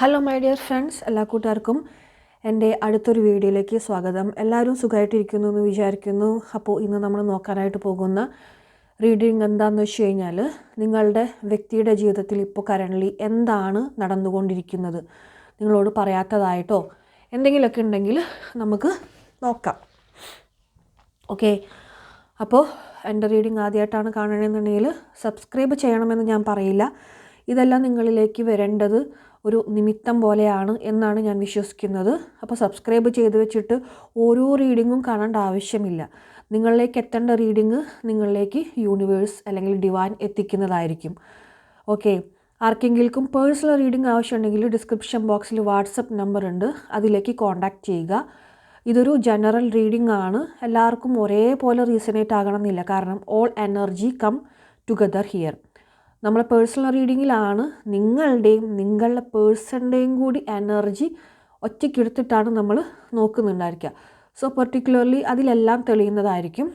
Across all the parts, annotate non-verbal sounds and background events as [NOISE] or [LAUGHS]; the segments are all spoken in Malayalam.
ഹലോ മൈ ഡിയർ ഫ്രണ്ട്സ് എല്ലാ കൂട്ടുകാർക്കും എന്റെ അടുത്തൊരു വീഡിയോയിലേക്ക് സ്വാഗതം. എല്ലാവരും സുഖമായിട്ടിരിക്കുന്നു എന്ന് വിചാരിക്കുന്നു. അപ്പോൾ ഇന്ന് നമ്മൾ നോക്കാനായിട്ട് പോകുന്ന റീഡിങ് എന്താണെന്ന് വെച്ച് കഴിഞ്ഞാൽ നിങ്ങളുടെ വ്യക്തിയുടെ ജീവിതത്തിൽ ഇപ്പോൾ കറന്റ്ലി എന്താണ് നടന്നുകൊണ്ടിരിക്കുന്നത്? നിങ്ങളോട് പറയാത്തതായിട്ടോ എന്തെങ്കിലുമൊക്കെ ഉണ്ടെങ്കിൽ നമുക്ക് നോക്കാം. ഓക്കെ അപ്പോൾ എന്റെ റീഡിങ് ആദ്യമായിട്ടാണ് കാണണമെന്നുണ്ടെങ്കിൽ സബ്സ്ക്രൈബ് ചെയ്യണമെന്ന് ഞാൻ പറയില്ല. ഇതെല്ലാം നിങ്ങളിലേക്ക് വരേണ്ടത് ഒരു നിമിത്തം പോലെയാണ് എന്നാണ് ഞാൻ വിശ്വസിക്കുന്നത്. അപ്പോൾ സബ്സ്ക്രൈബ് ചെയ്ത് വെച്ചിട്ട് ഓരോ റീഡിങ്ങും കാണേണ്ട ആവശ്യമില്ല. നിങ്ങളിലേക്ക് എത്തേണ്ട റീഡിങ് നിങ്ങളിലേക്ക് യൂണിവേഴ്സ് അല്ലെങ്കിൽ ഡിവൈൻ എത്തിക്കുന്നതായിരിക്കും. ഓക്കെ. ആർക്കെങ്കിലും പേഴ്സണൽ റീഡിംഗ് ആവശ്യമുണ്ടെങ്കിൽ ഡിസ്ക്രിപ്ഷൻ ബോക്സിൽ വാട്സപ്പ് നമ്പർ ഉണ്ട്. അതിലേക്ക് കോൺടാക്റ്റ് ചെയ്യുക. ഇതൊരു ജനറൽ റീഡിംഗ് ആണ്. എല്ലാവർക്കും ഒരേപോലെ റീസണേറ്റ് ആകണമെന്നില്ല. കാരണം all energy come together here. നമ്മളെ പേഴ്സണൽ റീഡിങ്ങിലാണ് നിങ്ങളുടെയും നിങ്ങളുടെ പേഴ്സണിന്റെയും കൂടി എനർജി ഒറ്റയ്ക്കെടുത്തിട്ടാണ് നമ്മൾ നോക്കുന്നുണ്ടായിരിക്കുക. സോ പെർട്ടിക്കുലർലി അതിലെല്ലാം തെളിയുന്നതായിരിക്കും.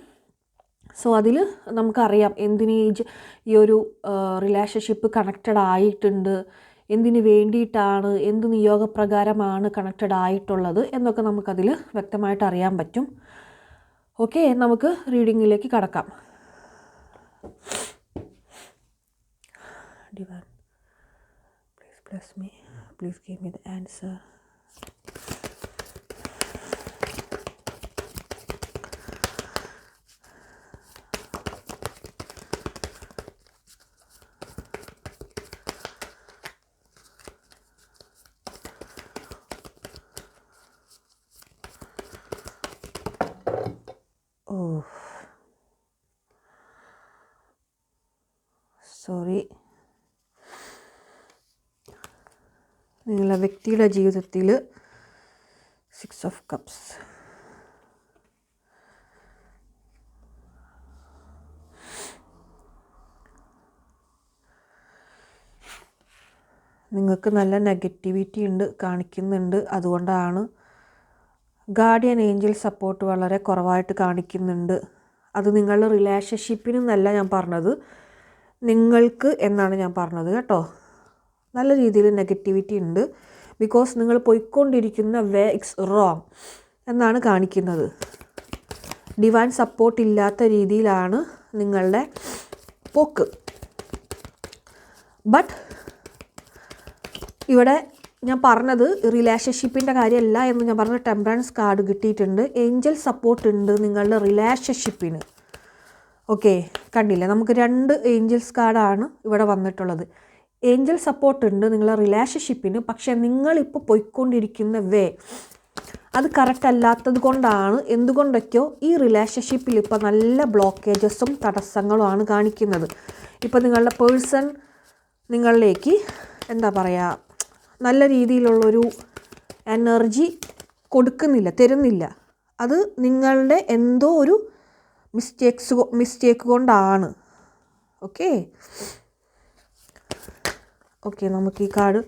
സോ അതിൽ നമുക്കറിയാം എന്തിന് ഈ ഒരു റിലേഷൻഷിപ്പ് കണക്റ്റഡ് ആയിട്ടുണ്ട് എന്തിനു വേണ്ടിയിട്ടാണ് എന്ത് നിയോഗപ്രകാരമാണ് കണക്റ്റഡ് ആയിട്ടുള്ളത് എന്നൊക്കെ നമുക്കതിൽ വ്യക്തമായിട്ട് അറിയാൻ പറ്റും. ഓക്കെ നമുക്ക് റീഡിങ്ങിലേക്ക് കടക്കാം. Bless me. Please give me the answer. Sorry. നിങ്ങളുടെ വ്യക്തിയുടെ ജീവിതത്തിൽ സിക്സ് ഓഫ് കപ്സ് നിങ്ങൾക്ക് നല്ല നെഗറ്റിവിറ്റി ഉണ്ട് കാണിക്കുന്നുണ്ട്. അതുകൊണ്ടാണ് ഗാർഡിയൻ ഏഞ്ചൽ സപ്പോർട്ട് വളരെ കുറവായിട്ട് കാണിക്കുന്നുണ്ട്. അത് നിങ്ങളുടെ റിലേഷൻഷിപ്പിനെന്നല്ല ഞാൻ പറഞ്ഞത്. നിങ്ങൾക്ക് എന്നാണ് ഞാൻ പറഞ്ഞത് കേട്ടോ. നല്ല രീതിയിൽ നെഗറ്റിവിറ്റി ഉണ്ട്. ബിക്കോസ് നിങ്ങൾ പോയിക്കൊണ്ടിരിക്കുന്ന വേ ഇറ്റ്സ് റോങ് എന്നാണ് കാണിക്കുന്നത്. ഡിവൈൻ സപ്പോർട്ട് ഇല്ലാത്ത രീതിയിലാണ് നിങ്ങളുടെ പോക്ക്. ബട്ട് ഇവിടെ ഞാൻ പറഞ്ഞത് റിലേഷൻഷിപ്പിന്റെ കാര്യമല്ല എന്ന് ഞാൻ പറഞ്ഞ ടെമ്പറൻസ് കാർഡ് കിട്ടിയിട്ടുണ്ട്. ഏഞ്ചൽ സപ്പോർട്ട് ഉണ്ട് നിങ്ങളുടെ റിലേഷൻഷിപ്പിന് ഓക്കെ കണ്ടില്ല? നമുക്ക് രണ്ട് ഏഞ്ചൽസ് കാർഡാണ് ഇവിടെ വന്നിട്ടുള്ളത്. ഏഞ്ചൽ സപ്പോർട്ട് ഉണ്ട് നിങ്ങളുടെ റിലേഷൻഷിപ്പിന് പക്ഷേ നിങ്ങളിപ്പോൾ പോയിക്കൊണ്ടിരിക്കുന്ന വേ അത് കറക്റ്റ് അല്ലാത്തത് കൊണ്ടാണ് എന്തുകൊണ്ടൊക്കെയോ ഈ റിലേഷൻഷിപ്പിൽ ഇപ്പോൾ നല്ല ബ്ലോക്കേജസും തടസ്സങ്ങളുമാണ് കാണിക്കുന്നത്. ഇപ്പോൾ നിങ്ങളുടെ പേഴ്സൺ നിങ്ങളിലേക്ക് എന്താ പറയുക നല്ല രീതിയിലുള്ളൊരു എനർജി കൊടുക്കുന്നില്ല തരുന്നില്ല. അത് നിങ്ങളുടെ എന്തോ ഒരു മിസ്റ്റേക്സ് മിസ്റ്റേക്ക് കൊണ്ടാണ്. ഓക്കെ ഓക്കെ നമുക്ക് ഈ കാർഡ്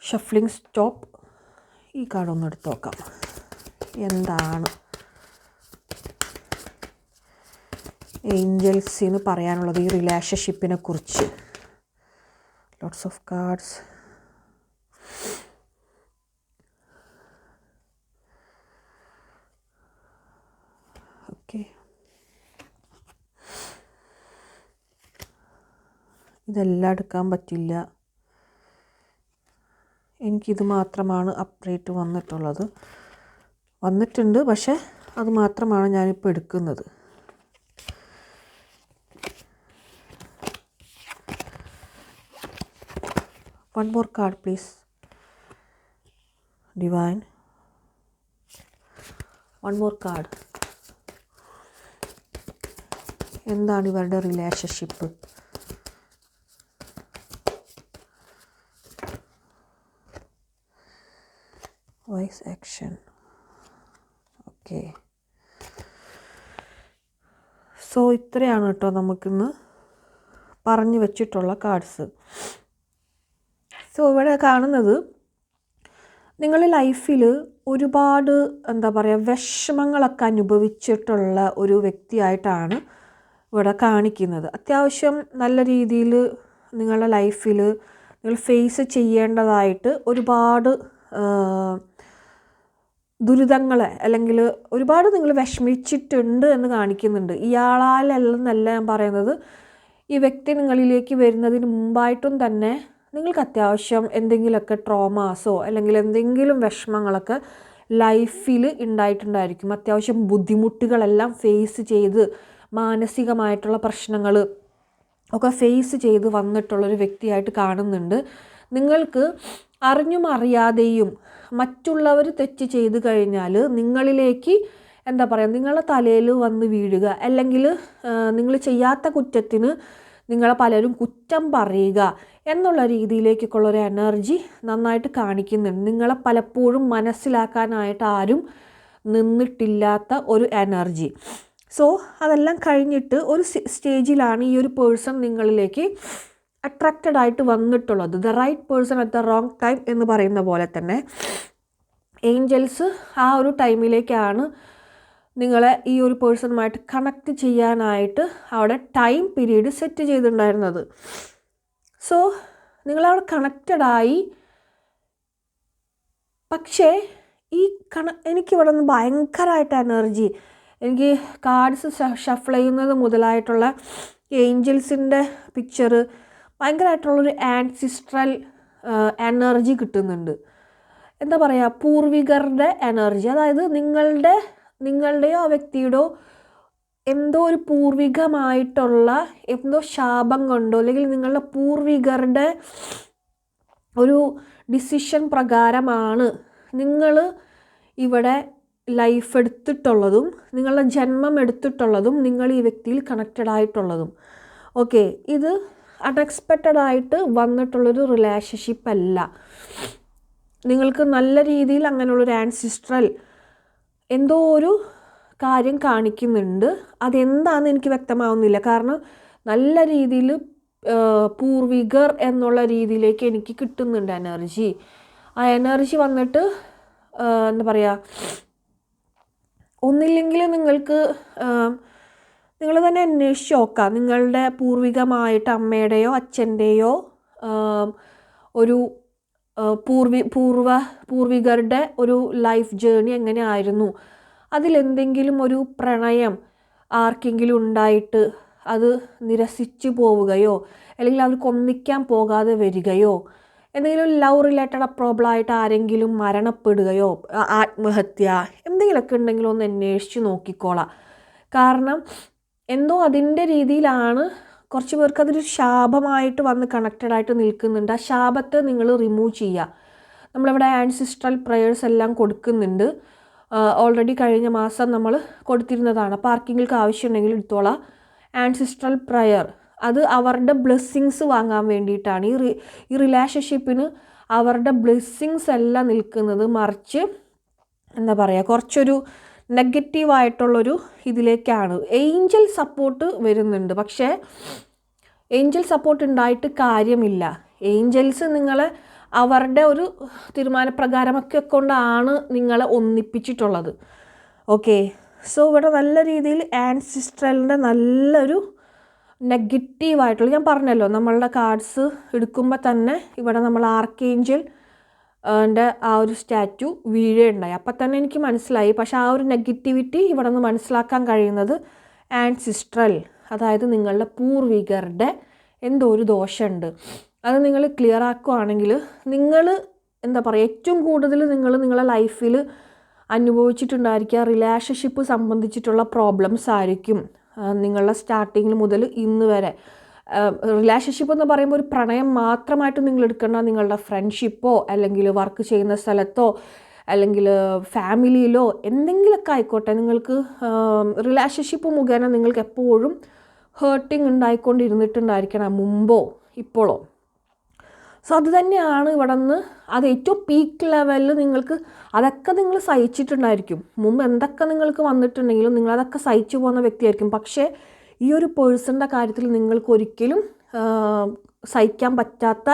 ഷഫ്ലിംഗ് സ്റ്റോപ്പ് ഈ കാർഡ് ഒന്ന് എടുത്ത് നോക്കാം. എന്താണ്? ഏഞ്ചൽസിന് പറയാനുള്ളത് ഈ റിലേഷൻഷിപ്പിനെ കുറിച്ച്. ലോട്ട്സ് ഓഫ് കാർഡ്സ് ഇതെല്ലാം എടുക്കാൻ പറ്റില്ല. എനിക്കിത് മാത്രമാണ് അപ്ഡേറ്റ് വന്നിട്ടുള്ളത്. വന്നിട്ടുണ്ട് പക്ഷേ അത് മാത്രമാണ് ഞാനിപ്പോൾ എടുക്കുന്നത്. One more card please divine one more card എന്താണ് ഇവരുടെ relationship voice action okay so ഇത്രയാണ് കേട്ടോ നമുക്കിന്ന് പറഞ്ഞു വെച്ചിട്ടുള്ള കാർഡ്സ് സോ ഇവിടെ കാണുന്നത് നിങ്ങളുടെ ലൈഫിൽ ഒരുപാട് എന്താ പറയുക വിഷമങ്ങളൊക്കെ അനുഭവിച്ചിട്ടുള്ള ഒരു വ്യക്തിയായിട്ടാണ് ഇവിടെ കാണിക്കുന്നത്. അത്യാവശ്യം നല്ല രീതിയിൽ നിങ്ങളുടെ ലൈഫിൽ നിങ്ങൾ ഫേസ് ചെയ്യേണ്ടതായിട്ട് ഒരുപാട് ദുരിതങ്ങൾ അല്ലെങ്കിൽ ഒരുപാട് നിങ്ങൾ വിഷമിച്ചിട്ടുണ്ട് എന്ന് കാണിക്കുന്നുണ്ട്. ഇയാളാലല്ലെന്നല്ല ഞാൻ പറയുന്നത്. ഈ വ്യക്തി നിങ്ങളിലേക്ക് വരുന്നതിന് മുമ്പായിട്ടും തന്നെ നിങ്ങൾക്ക് അത്യാവശ്യം എന്തെങ്കിലുമൊക്കെ ട്രോമാസോ അല്ലെങ്കിൽ എന്തെങ്കിലും വിഷമങ്ങളൊക്കെ ലൈഫിൽ ഉണ്ടായിട്ടുണ്ടായിരിക്കും. അത്യാവശ്യം ബുദ്ധിമുട്ടുകളെല്ലാം ഫേസ് ചെയ്ത് മാനസികമായിട്ടുള്ള പ്രശ്നങ്ങൾ ഒക്കെ ഫേസ് ചെയ്ത് വന്നിട്ടുള്ളൊരു വ്യക്തിയായിട്ട് കാണുന്നുണ്ട്. നിങ്ങൾക്ക് അറിഞ്ഞും അറിയാതെയും മറ്റുള്ളവർ തെറ്റ് ചെയ്ത് കഴിഞ്ഞാൽ നിങ്ങളിലേക്ക് എന്താ പറയുക നിങ്ങളുടെ തലയിൽ വന്ന് വീഴുക. അല്ലെങ്കിൽ നിങ്ങൾ ചെയ്യാത്ത കുറ്റത്തിന് നിങ്ങളെ പലരും കുറ്റം പറയുക എന്നുള്ള രീതിയിലേക്കൊക്കെയുള്ള ഒരു എനർജി നന്നായിട്ട് കാണിക്കുന്നുണ്ട്. നിങ്ങളെ പലപ്പോഴും മനസ്സിലാക്കാനായിട്ട് ആരും നിന്നിട്ടില്ലാത്ത ഒരു എനർജി. സോ അതെല്ലാം കഴിഞ്ഞിട്ട് ഒരു സ്റ്റേജിലാണ് ഈ ഒരു പേഴ്സൺ നിങ്ങളിലേക്ക് അട്രാക്റ്റഡ് ആയിട്ട് വന്നിട്ടുള്ളത് the right person at the wrong time എന്ന് പറയുന്ന പോലെ തന്നെ ഏഞ്ചൽസ് ആ ഒരു ടൈമിലേക്കാണ് നിങ്ങളെ ഈ ഒരു പേഴ്സണുമായിട്ട് കണക്ട് ചെയ്യാനായിട്ട് അവിടെ ടൈം പീരീഡ് സെറ്റ് ചെയ്തിട്ടുണ്ടായിരുന്നത്. സോ നിങ്ങളവിടെ കണക്റ്റഡായി പക്ഷേ ഈ കണ എനിക്കിവിടെ നിന്ന് ഭയങ്കരമായിട്ട് എനർജി എനിക്ക് കാർഡ്സ് ഷഫിൾ ചെയ്യുന്നത് മുതലായിട്ടുള്ള ഏഞ്ചൽസിന്റെ പിക്ചർ ഭയങ്കരമായിട്ടുള്ളൊരു ആൻസിസ്ട്രൽ എനർജി കിട്ടുന്നുണ്ട്. എന്താ പറയുക പൂർവികരുടെ എനർജി അതായത് നിങ്ങളുടെ നിങ്ങളുടെയോ ആ വ്യക്തിയുടെയോ എന്തോ ഒരു പൂർവികമായിട്ടുള്ള എന്തോ ശാപം കൊണ്ടോ അല്ലെങ്കിൽ നിങ്ങളുടെ പൂർവികരുടെ ഒരു ഡിസിഷൻ പ്രകാരമാണ് നിങ്ങൾ ഇവിടെ ലൈഫ് എടുത്തിട്ടുള്ളതും നിങ്ങളുടെ ജന്മം എടുത്തിട്ടുള്ളതും നിങ്ങൾ ഈ വ്യക്തിയിൽ കണക്റ്റഡ് ആയിട്ടുള്ളതും. ഓക്കെ ഇത് അൺഎക്സ്പെക്റ്റഡ് ആയിട്ട് വന്നിട്ടുള്ളൊരു റിലേഷൻഷിപ്പ് അല്ല. നിങ്ങൾക്ക് നല്ല രീതിയിൽ അങ്ങനെയുള്ളൊരു ആൻസിസ്ട്രൽ എന്തോ ഒരു കാര്യം കാണിക്കുന്നുണ്ട്. അതെന്താണെന്ന് എനിക്ക് വ്യക്തമാവുന്നില്ല. കാരണം നല്ല രീതിയിൽ പൂർവികർ എന്നുള്ള രീതിയിലേക്ക് എനിക്ക് കിട്ടുന്നുണ്ട് എനർജി ആ എനർജി വന്നിട്ട് എന്താ പറയുക ഒന്നില്ലെങ്കിൽ നിങ്ങൾക്ക് നിങ്ങൾ തന്നെ അന്വേഷിച്ച് നോക്കാം. നിങ്ങളുടെ പൂർവികമായിട്ട് അമ്മയുടെയോ അച്ഛന്റെയോ ഒരു പൂർവി പൂർവ പൂർവികരുടെ ഒരു ലൈഫ് ജേണി എങ്ങനെയായിരുന്നു? അതിലെന്തെങ്കിലും ഒരു പ്രണയം ആർക്കെങ്കിലും ഉണ്ടായിട്ട് അത് നിരസിച്ചു പോവുകയോ അല്ലെങ്കിൽ അവർക്ക് ഒന്നിക്കാൻ പോകാതെ വരികയോ എന്തെങ്കിലും ലവ് റിലേറ്റഡ് പ്രോബ്ലം ആയിട്ട് ആരെങ്കിലും മരണപ്പെടുകയോ ആത്മഹത്യ എന്തെങ്കിലുമൊക്കെ ഉണ്ടെങ്കിലും ഒന്ന് അന്വേഷിച്ച് നോക്കിക്കോളാം. കാരണം എന്തോ അതിന്റെ രീതിയിലാണ് കുറച്ച് പേർക്ക് അതൊരു ശാപമായിട്ട് വന്ന് കണക്റ്റഡ് ആയിട്ട് നിൽക്കുന്നുണ്ട്. ആ ശാപത്തെ നിങ്ങൾ റിമൂവ് ചെയ്യുക. നമ്മളിവിടെ ആൻസിസ്ട്രൽ പ്രയേഴ്സ് എല്ലാം കൊടുക്കുന്നുണ്ട്. ഓൾറെഡി കഴിഞ്ഞ മാസം നമ്മൾ കൊടുത്തിരുന്നതാണ്. ആർക്കെങ്കിലും ആവശ്യമുണ്ടെങ്കിൽ എടുത്തോളാം. ആൻസിസ്ട്രൽ പ്രയർ അത് അവരുടെ ബ്ലെസ്സിങ്സ് വാങ്ങാൻ വേണ്ടിയിട്ടാണ്. ഈ ഈ റിലേഷൻഷിപ്പിന് അവരുടെ ബ്ലെസ്സിങ്സ് എല്ലാം നിൽക്കുന്നത് മറിച്ച് എന്താ പറയുക കുറച്ചൊരു നെഗറ്റീവായിട്ടുള്ളൊരു ഇതിലേക്കാണ്. ഏഞ്ചൽ സപ്പോർട്ട് വരുന്നുണ്ട്. പക്ഷേ ഏഞ്ചൽ സപ്പോർട്ട് ഉണ്ടായിട്ട് കാര്യമില്ല. ഏഞ്ചൽസ് നിങ്ങളെ അവരുടെ ഒരു തീരുമാനപ്രകാരമൊക്കെ കൊണ്ടാണ് നിങ്ങളെ ഒന്നിപ്പിച്ചിട്ടുള്ളത്. ഓക്കെ. സോ ഇവിടെ നല്ല രീതിയിൽ ആൻസിസ്ട്രലിന്റെ നല്ലൊരു നെഗറ്റീവായിട്ടുള്ള ഞാൻ പറഞ്ഞല്ലോ നമ്മളുടെ കാർഡ്സ് എടുക്കുമ്പോൾ തന്നെ ഇവിടെ നമ്മൾ ആർക്കേഞ്ചൽ എന്റെ ആ ഒരു സ്റ്റാറ്റു വീഴുകയുണ്ടായി അപ്പം തന്നെ എനിക്ക് മനസ്സിലായി. പക്ഷേ ആ ഒരു നെഗറ്റിവിറ്റി ഇവിടെ നിന്ന് മനസ്സിലാക്കാൻ കഴിയുന്നത് ആൻസിസ്ട്രൽ അതായത് നിങ്ങളുടെ പൂർവികരുടെ എന്തോ ഒരു ദോഷമുണ്ട്. അത് നിങ്ങൾ ക്ലിയർ ആക്കുകയാണെങ്കിൽ നിങ്ങൾ എന്താ പറയുക ഏറ്റവും കൂടുതൽ നിങ്ങൾ നിങ്ങളുടെ ലൈഫിൽ അനുഭവിച്ചിട്ടുണ്ടായിരിക്കുക റിലേഷൻഷിപ്പ് സംബന്ധിച്ചിട്ടുള്ള പ്രോബ്ലംസ് ആയിരിക്കും നിങ്ങളുടെ സ്റ്റാർട്ടിങ്ങിൽ മുതൽ ഇന്ന് വരെ. റിലേഷൻഷിപ്പ് എന്ന് പറയുമ്പോൾ ഒരു പ്രണയം മാത്രമായിട്ട് നിങ്ങൾ എടുക്കേണ്ട നിങ്ങളുടെ ഫ്രണ്ട്ഷിപ്പോ അല്ലെങ്കിൽ വർക്ക് ചെയ്യുന്ന സ്ഥലത്തോ അല്ലെങ്കിൽ ഫാമിലിയിലോ എന്തെങ്കിലുമൊക്കെ ആയിക്കോട്ടെ നിങ്ങൾക്ക് റിലേഷൻഷിപ്പ് മുഖേന നിങ്ങൾക്ക് എപ്പോഴും ഹേർട്ടിങ് ഉണ്ടായിക്കൊണ്ടിരുന്നിട്ടുണ്ടായിരിക്കണം മുമ്പോ ഇപ്പോഴോ. സോ അത് തന്നെയാണ് ഇവിടെ നിന്ന് അത് ഏറ്റവും പീക്ക് ലെവലിൽ നിങ്ങൾക്ക് അതൊക്കെ നിങ്ങൾ സഹിച്ചിട്ടുണ്ടായിരിക്കും. മുമ്പ് എന്തൊക്കെ നിങ്ങൾക്ക് വന്നിട്ടുണ്ടെങ്കിലും നിങ്ങൾ അതൊക്കെ സഹിച്ചു പോകുന്ന വ്യക്തിയായിരിക്കും. പക്ഷേ ഈ ഒരു പേഴ്സണിന്റെ കാര്യത്തിൽ നിങ്ങൾക്ക് ഒരിക്കലും സഹിക്കാൻ പറ്റാത്ത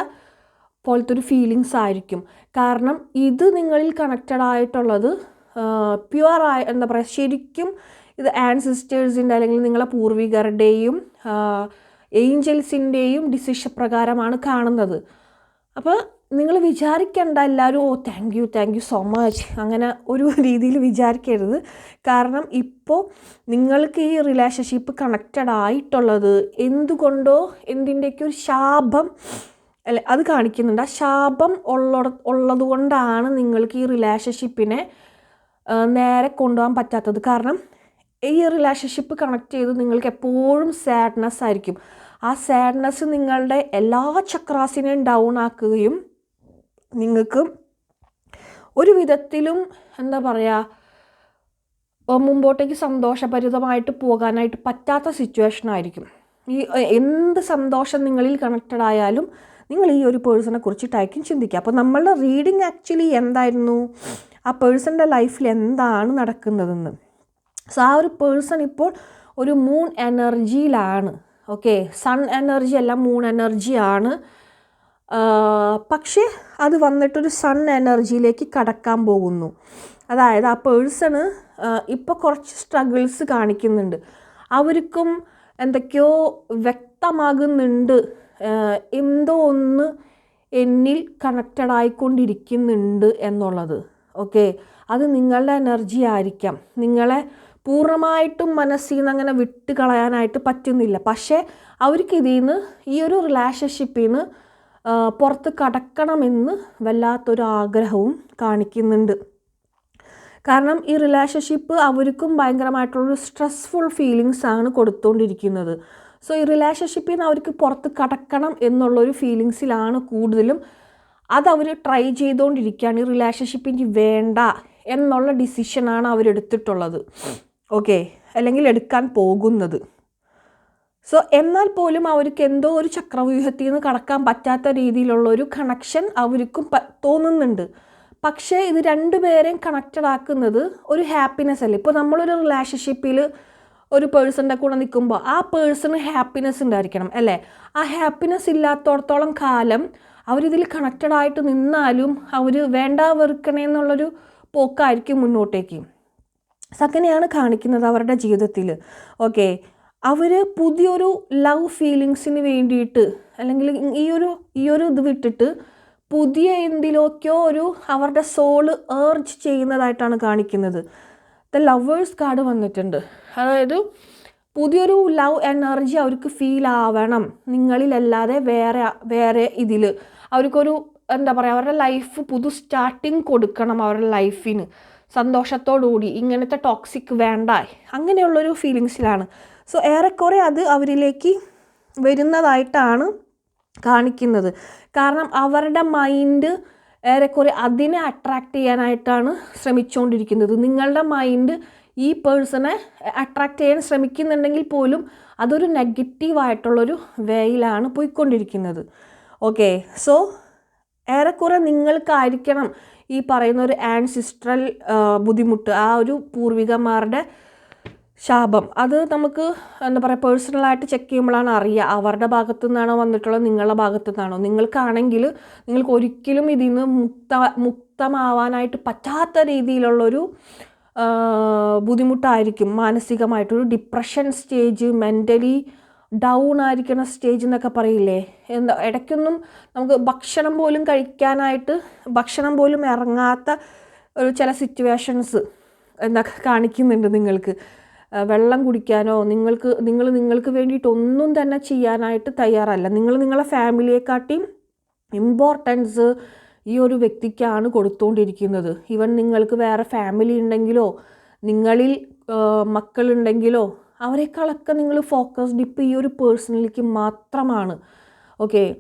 പോലത്തെ ഒരു ഫീലിങ്സ് ആയിരിക്കും. കാരണം ഇത് നിങ്ങളിൽ കണക്റ്റഡ് ആയിട്ടുള്ളത് പ്യുവർ ആയ എന്താ പറയുക ശരിക്കും ഇത് ആൻസിസ്റ്റേഴ്സിന്റെ അല്ലെങ്കിൽ നിങ്ങളെ പൂർവികരുടെയും ഏഞ്ചൽസിന്റെയും ഡിസിഷൻ പ്രകാരമാണ് കാണുന്നത്. അപ്പോൾ നിങ്ങൾ വിചാരിക്കേണ്ട എല്ലാവരും ഓ thank you thank you so much അങ്ങനെ ഒരു [LAUGHS] രീതിയിൽ വിചാരിക്കരുത്. കാരണം ഇപ്പോൾ നിങ്ങൾക്ക് ഈ റിലേഷൻഷിപ്പ് കണക്റ്റഡ് ആയിട്ടുള്ളത് എന്തുകൊണ്ടോ എന്തിന്റെയൊക്കെ ഒരു ശാപം അല്ലെ അത് കാണിക്കുന്നുണ്ട്. ആ ശാപം ഉള്ള ഉള്ളത് കൊണ്ടാണ് നിങ്ങൾക്ക് ഈ റിലേഷൻഷിപ്പിനെ നേരെ കൊണ്ടുപോകാൻ പറ്റാത്തത്. കാരണം ഈ റിലേഷൻഷിപ്പ് കണക്ട് ചെയ്ത് നിങ്ങൾക്ക് എപ്പോഴും സാഡ്നെസ് ആയിരിക്കും. ആ സാഡ്നെസ് നിങ്ങളുടെ എല്ലാ ചക്രാസിനെയും ഡൗൺ ആക്കുകയും നിങ്ങൾക്ക് ഒരു വിധത്തിലും എന്താ പറയുക മുമ്പോട്ടേക്ക് സന്തോഷഭരിതമായിട്ട് പോകാനായിട്ട് പറ്റാത്ത സിറ്റുവേഷൻ ആയിരിക്കും. ഈ എന്ത് സന്തോഷം നിങ്ങളിൽ കണക്റ്റഡ് ആയാലും നിങ്ങൾ ഈ ഒരു പേഴ്സണെ കുറിച്ചിട്ടായിരിക്കും ചിന്തിക്കുക. അപ്പോൾ നമ്മളുടെ റീഡിങ് ആക്ച്വലി എന്തായിരുന്നു? ആ പേഴ്സന്റെ ലൈഫിൽ എന്താണ് നടക്കുന്നതെന്ന്. സോ ആ ഒരു പേഴ്സൺ ഇപ്പോൾ ഒരു മൂൺ എനർജിയിലാണ് ഓക്കെ സൺ എനർജി അല്ല മൂൺ എനർജിയാണ് പക്ഷേ അത് വന്നിട്ടൊരു സൺ എനർജിയിലേക്ക് കടക്കാൻ പോകുന്നു. അതായത് ആ പേഴ്സണ് ഇപ്പോൾ കുറച്ച് സ്ട്രഗിൾസ് കാണിക്കുന്നുണ്ട്. അവർക്കും എന്തൊക്കെയോ വ്യക്തമാകുന്നുണ്ട്. എന്തോ ഒന്ന് എന്നിൽ കണക്റ്റഡ് ആയിക്കൊണ്ടിരിക്കുന്നുണ്ട് എന്നുള്ളത്. ഓക്കെ അത് നിങ്ങളുടെ എനർജി ആയിരിക്കാം. നിങ്ങളെ പൂർണമായിട്ടും മനസ്സിൽ നിന്ന് അങ്ങനെ വിട്ട് കളയാനായിട്ട് പറ്റുന്നില്ല. പക്ഷേ അവർക്ക് ഇതിൽ നിന്ന് ഈ ഒരു റിലേഷൻഷിപ്പിൽ നിന്ന് പുറത്ത് കടക്കണമെന്ന് വല്ലാത്തൊരു ആഗ്രഹവും കാണിക്കുന്നുണ്ട്. കാരണം ഈ റിലേഷൻഷിപ്പ് അവർക്കും ഭയങ്കരമായിട്ടുള്ളൊരു സ്ട്രെസ്ഫുൾ ഫീലിങ്സ് ആണ് കൊടുത്തുകൊണ്ടിരിക്കുന്നത് സോ ഈ റിലേഷൻഷിപ്പിൽ നിന്ന് അവർക്ക് പുറത്ത് കടക്കണം എന്നുള്ളൊരു ഫീലിങ്സിലാണ് കൂടുതലും അതവർ ട്രൈ ചെയ്തുകൊണ്ടിരിക്കുകയാണ് ഈ റിലേഷൻഷിപ്പ് എനിക്ക് വേണ്ട എന്നുള്ള ഡിസിഷനാണ് അവരെടുത്തിട്ടുള്ളത്. ഓക്കെ അല്ലെങ്കിൽ എടുക്കാൻ പോകുന്നത്. സോ എന്നാൽ പോലും അവർക്ക് എന്തോ ഒരു ചക്രവ്യൂഹത്തിൽ നിന്ന് കടക്കാൻ പറ്റാത്ത രീതിയിലുള്ള ഒരു കണക്ഷൻ അവർക്കും തോന്നുന്നുണ്ട്. പക്ഷേ ഇത് രണ്ടുപേരെയും കണക്റ്റഡ് ആക്കുന്നത് ഒരു ഹാപ്പിനെസ് അല്ലേ? ഇപ്പോൾ നമ്മളൊരു റിലേഷൻഷിപ്പിൽ ഒരു പേഴ്സണിന്റെ കൂടെ നിൽക്കുമ്പോൾ ആ പേഴ്സണ് ഹാപ്പിനെസ് ഉണ്ടായിരിക്കണം അല്ലേ? ആ ഹാപ്പിനെസ് ഇല്ലാത്തടത്തോളം കാലം അവരിതിൽ കണക്റ്റഡ് ആയിട്ട് നിന്നാലും അവർ വേണ്ട വെറുക്കണേ എന്നുള്ളൊരു പോക്കായിരിക്കും മുന്നോട്ടേക്ക്. അങ്ങനെയാണ് കാണിക്കുന്നത് അവരുടെ ജീവിതത്തിൽ ഓക്കെ അവർ പുതിയൊരു ലവ് ഫീലിങ്സിന് വേണ്ടിയിട്ട് അല്ലെങ്കിൽ ഈ ഒരു ഈ ഒരു ഇത് വിട്ടിട്ട് പുതിയ എന്തിലൊക്കെയോ ഒരു അവരുടെ സോൾ ഏർജ് ചെയ്യുന്നതായിട്ടാണ് കാണിക്കുന്നത്. ദ ലവേഴ്സ് കാർഡ് വന്നിട്ടുണ്ട്. അതായത് പുതിയൊരു ലവ് എനർജി അവർക്ക് ഫീൽ ആവണം നിങ്ങളിലല്ലാതെ വേറെ വേറെ ഇതിൽ അവർക്കൊരു എന്താ പറയുക അവരുടെ ലൈഫ് പുതു സ്റ്റാർട്ടിങ് കൊടുക്കണം അവരുടെ ലൈഫിന് സന്തോഷത്തോടുകൂടി ഇങ്ങനത്തെ ടോക്സിക് വേണ്ട. അങ്ങനെയുള്ളൊരു ഫീലിങ്സിലാണ് സോ ഏറെക്കുറെ അത് അവരിലേക്ക് വരുന്നതായിട്ടാണ് കാണിക്കുന്നത്. കാരണം അവരുടെ മൈൻഡ് ഏറെക്കുറെ അതിനെ അട്രാക്റ്റ് ചെയ്യാനായിട്ടാണ് ശ്രമിച്ചുകൊണ്ടിരിക്കുന്നത് നിങ്ങളുടെ മൈൻഡ് ഈ പേഴ്സണെ അട്രാക്റ്റ് ചെയ്യാൻ ശ്രമിക്കുന്നുണ്ടെങ്കിൽ പോലും അതൊരു നെഗറ്റീവായിട്ടുള്ളൊരു വേയിലാണ് പോയിക്കൊണ്ടിരിക്കുന്നത്. ഓക്കെ സോ ഏറെക്കുറെ നിങ്ങൾക്കായിരിക്കണം ഈ പറയുന്ന ഒരു ആൻസിസ്ട്രൽ ബുദ്ധിമുട്ട് ആ ഒരു പൂർവികന്മാരുടെ ശാപം. അത് നമുക്ക് എന്താ പറയുക പേഴ്സണലായിട്ട് ചെക്ക് ചെയ്യുമ്പോഴാണ് അറിയുക. അവരുടെ ഭാഗത്തു നിന്നാണോ വന്നിട്ടുള്ളത് നിങ്ങളുടെ ഭാഗത്തു നിന്നാണോ നിങ്ങൾക്കാണെങ്കിൽ നിങ്ങൾക്ക് ഒരിക്കലും ഇതിൽ നിന്ന് മുക്ത മുക്തമാവാനായിട്ട് പറ്റാത്ത രീതിയിലുള്ളൊരു ബുദ്ധിമുട്ടായിരിക്കും. മാനസികമായിട്ടൊരു ഡിപ്രഷൻ സ്റ്റേജ് മെന്റലി ഡൗൺ ആയിരിക്കുന്ന സ്റ്റേജ് എന്നൊക്കെ പറയില്ലേ? എന്താ ഇടയ്ക്കൊന്നും നമുക്ക് ഭക്ഷണം പോലും കഴിക്കാനായിട്ട് ഭക്ഷണം പോലും ഇറങ്ങാത്ത ഒരു ചില സിറ്റുവേഷൻസ് എന്നൊക്കെ കാണിക്കുന്നുണ്ട് നിങ്ങൾക്ക്. വെള്ളം കുടിക്കാനോ നിങ്ങൾക്ക് നിങ്ങൾ നിങ്ങൾക്ക് വേണ്ടിയിട്ട് ഒന്നും തന്നെ ചെയ്യാനായിട്ട് തയ്യാറല്ല. നിങ്ങൾ നിങ്ങളെ ഫാമിലിയെക്കാട്ടിയും ഇമ്പോർട്ടൻസ് ഈ ഒരു വ്യക്തിക്കാണ് കൊടുത്തുകൊണ്ടിരിക്കുന്നത് ഈവൻ നിങ്ങൾക്ക് വേറെ ഫാമിലി ഉണ്ടെങ്കിലോ നിങ്ങളിൽ മക്കളുണ്ടെങ്കിലോ അവരെക്കാളൊക്കെ നിങ്ങൾ ഫോക്കസ്ഡ് ഇപ്പോൾ ഈ ഒരു പേഴ്സണിലേക്ക് മാത്രമാണ്. ഓക്കെ?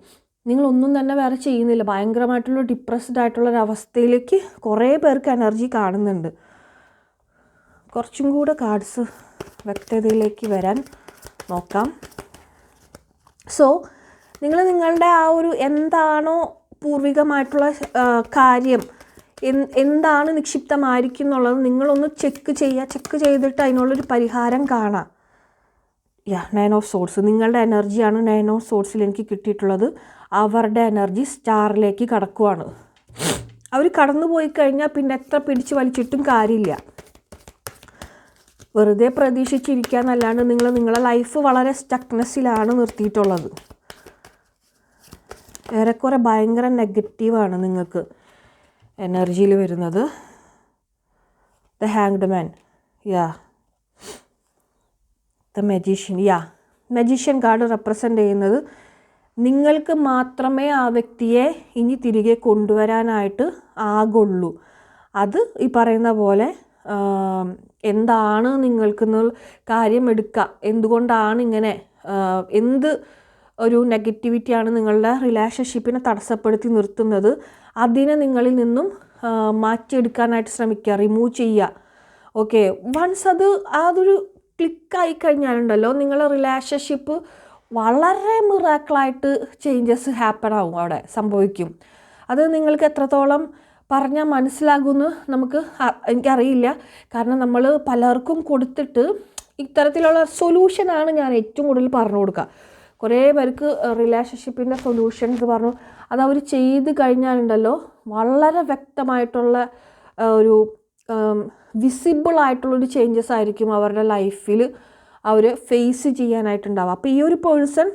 നിങ്ങളൊന്നും തന്നെ വേറെ ചെയ്യുന്നില്ല. ഭയങ്കരമായിട്ടുള്ള ഡിപ്രസ്ഡ് ആയിട്ടുള്ള ഒരു അവസ്ഥയിലേക്ക് കുറേ പേർക്ക് എനർജി കാണുന്നുണ്ട്. കുറച്ചും കൂടെ കാർഡ്സ് വ്യക്തതയിലേക്ക് വരാൻ നോക്കാം. സോ നിങ്ങൾ നിങ്ങളുടെ ആ ഒരു എന്താണോ പൂർവികമായിട്ടുള്ള കാര്യം എന്താണ് നിക്ഷിപ്തമായിരിക്കും എന്നുള്ളത് നിങ്ങളൊന്ന് ചെക്ക് ചെയ്യുക ചെക്ക് ചെയ്തിട്ട് അതിനുള്ളൊരു പരിഹാരം കാണാം. യാ നയൻ ഓഫ് സോഴ്സ് നിങ്ങളുടെ എനർജിയാണ് നയൻ ഓഫ് സോഴ്സിൽ എനിക്ക് കിട്ടിയിട്ടുള്ളത്. അവരുടെ എനർജി സ്റ്റാറിലേക്ക് കടക്കുവാണ്. അവർ കടന്നു പോയി കഴിഞ്ഞാൽ പിന്നെ എത്ര പിടിച്ച് വലിച്ചിട്ടും കാര്യമില്ല. വെറുതെ പ്രതീക്ഷിച്ചിരിക്കാന്നല്ലാണ്ട് നിങ്ങൾ നിങ്ങളെ ലൈഫ് വളരെ സ്റ്റക്നെസ്സിലാണ് നിർത്തിയിട്ടുള്ളത്. ഏറെക്കുറെ ഭയങ്കര നെഗറ്റീവാണ് നിങ്ങൾക്ക് എനർജിയിൽ വരുന്നത്. The hanged man yeah the magician yeah magician card represent ചെയ്യുന്നത് നിങ്ങൾക്ക് മാത്രമേ ആ വ്യക്തിയെ ഇനി തിരികെ കൊണ്ടുവരാനായിട്ട് ആകുള്ളൂ. അത് ഈ പറയുന്ന പോലെ എന്താണ് നിങ്ങൾക്കെന്ന് കാര്യം എടുക്കുക എന്തുകൊണ്ടാണ് ഇങ്ങനെ എന്ത് ഒരു നെഗറ്റിവിറ്റിയാണ് നിങ്ങളുടെ റിലേഷൻഷിപ്പിനെ തടസ്സപ്പെടുത്തി നിർത്തുന്നത്? അതിനെ നിങ്ങളിൽ നിന്നും മാറ്റിയെടുക്കാനായിട്ട് ശ്രമിക്കുക റിമൂവ് ചെയ്യുക. ഓക്കെ വൺസ് അത് അതൊരു ക്ലിക്കായി കഴിഞ്ഞാലുണ്ടല്ലോ നിങ്ങളുടെ റിലേഷൻഷിപ്പ് വളരെ മിറാക്കിളായിട്ട് ചേഞ്ചസ് ഹാപ്പൺ ആവും അവിടെ സംഭവിക്കും. അത് നിങ്ങൾക്ക് എത്രത്തോളം പറഞ്ഞാൽ മനസ്സിലാകുമെന്ന് നമുക്ക് എനിക്കറിയില്ല. കാരണം നമ്മൾ പലർക്കും കൊടുത്തിട്ട് ഇത്തരത്തിലുള്ള സൊല്യൂഷനാണ് ഞാൻ ഏറ്റവും കൂടുതൽ പറഞ്ഞു കൊടുക്കുക കുറേ പേർക്ക് റിലേഷൻഷിപ്പിന്റെ സൊല്യൂഷൻസ് പറഞ്ഞു. അത് അവർ ചെയ്ത് കഴിഞ്ഞാലുണ്ടല്ലോ വളരെ വ്യക്തമായിട്ടുള്ള ഒരു വിസിബിൾ ആയിട്ടുള്ളൊരു ചേഞ്ചസ് ആയിരിക്കും അവരുടെ ലൈഫിൽ അവർ ഫേസ് ചെയ്യാനായിട്ടുണ്ടാവുക. അപ്പോൾ ഈ ഒരു പേഴ്സൺ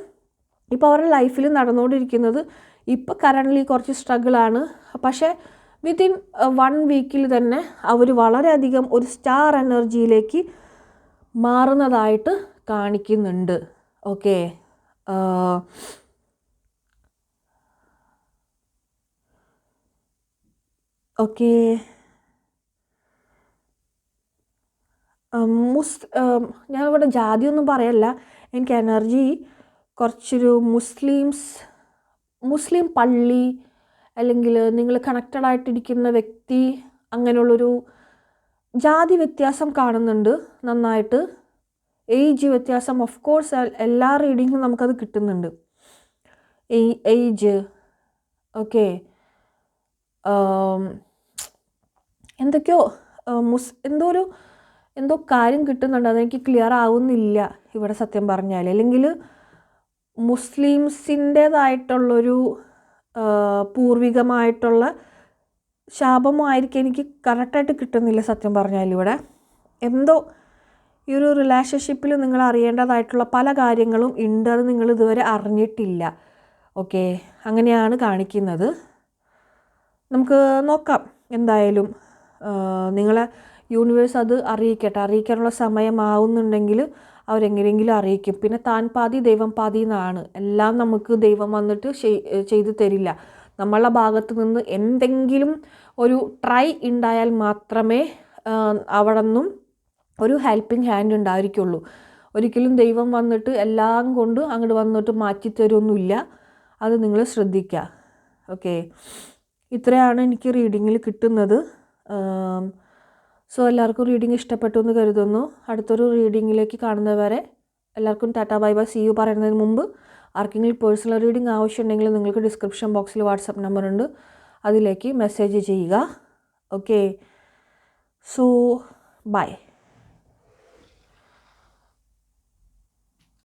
ഇപ്പോൾ അവരുടെ ലൈഫിൽ നടന്നുകൊണ്ടിരിക്കുന്നത് ഇപ്പോൾ കറന്റ്ലി കുറച്ച് സ്ട്രഗിളാണ് പക്ഷേ വിത്തിൻ വൺ വീക്കിൽ തന്നെ അവർ വളരെയധികം ഒരു സ്റ്റാർ എനർജിയിലേക്ക് മാറുന്നതായിട്ട് കാണിക്കുന്നുണ്ട്. ഓക്കെ ഓക്കെ മുസ് ഞാനിവിടെ ജാതിയൊന്നും പറയല്ല. എനിക്ക് എനർജി കുറച്ചൊരു മുസ്ലിംസ് മുസ്ലിം പള്ളി അല്ലെങ്കിൽ നിങ്ങൾ കണക്റ്റഡ് ആയിട്ടിരിക്കുന്ന വ്യക്തി അങ്ങനെയുള്ളൊരു ജാതി വ്യത്യാസം കാണുന്നുണ്ട് നന്നായിട്ട്. ഏജ് വ്യത്യാസം ഓഫ് കോഴ്സ് എല്ലാ റീഡിങ്ങിലും നമുക്കത് കിട്ടുന്നുണ്ട്. ഏജ് ഓക്കെ എന്തൊക്കെയോ മുസ് എന്തോ ഒരു എന്തോ കാര്യം കിട്ടുന്നുണ്ട്. അതെനിക്ക് ക്ലിയർ ആവുന്നില്ല ഇവിടെ സത്യം പറഞ്ഞാൽ അല്ലെങ്കിൽ മുസ്ലിംസിന്റേതായിട്ടുള്ളൊരു പൂർവികമായിട്ടുള്ള ശാപമായിരിക്കും എനിക്ക് കറക്റ്റായിട്ട് കിട്ടുന്നില്ല സത്യം പറഞ്ഞാൽ ഇവിടെ. എന്തോ ഈ ഒരു റിലേഷൻഷിപ്പിൽ നിങ്ങൾ അറിയേണ്ടതായിട്ടുള്ള പല കാര്യങ്ങളും ഉണ്ട് അത് നിങ്ങൾ ഇതുവരെ അറിഞ്ഞിട്ടില്ല. ഓക്കെ അങ്ങനെയാണ് കാണിക്കുന്നത്. നമുക്ക് നോക്കാം എന്തായാലും. നിങ്ങളെ യൂണിവേഴ്സ് അത് അറിയിക്കട്ടെ. അറിയിക്കാനുള്ള സമയമാവുന്നുണ്ടെങ്കിൽ അവരെങ്ങനെയെങ്കിലും അറിയിക്കും. പിന്നെ താൻ പാതി ദൈവം പാതി എന്നാണ്. എല്ലാം നമുക്ക് ദൈവം വന്നിട്ട് ചെയ്തു തരില്ല. നമ്മളുടെ ഭാഗത്ത് നിന്ന് എന്തെങ്കിലും ഒരു ട്രൈ ഉണ്ടായാൽ മാത്രമേ അവിടെ നിന്നും ഒരു ഹെൽപ്പിംഗ് ഹാൻഡ് ഉണ്ടായിരിക്കുള്ളൂ. ഒരിക്കലും ദൈവം വന്നിട്ട് എല്ലാം കൊണ്ട് അങ്ങോട്ട് വന്നിട്ട് മാറ്റി തരുമൊന്നുമില്ല അത് നിങ്ങൾ ശ്രദ്ധിക്കുക. ഓക്കെ ഇത്രയാണ് എനിക്ക് റീഡിങ്ങിൽ കിട്ടുന്നത്. സോ എല്ലാവർക്കും റീഡിംഗ് ഇഷ്ടപ്പെട്ടു എന്ന് കരുതുന്നു. അടുത്തൊരു റീഡിങ്ങിലേക്ക് കാണുന്നവരെ എല്ലാവർക്കും tata bye bye see you പറയുന്നതിന് മുമ്പ് ആർക്കെങ്കിലും പേഴ്സണൽ റീഡിംഗ് ആവശ്യമുണ്ടെങ്കിൽ നിങ്ങൾക്ക് ഡിസ്ക്രിപ്ഷൻ ബോക്സിൽ വാട്സപ്പ് നമ്പറുണ്ട് അതിലേക്ക് മെസ്സേജ് ചെയ്യുക. Okay so by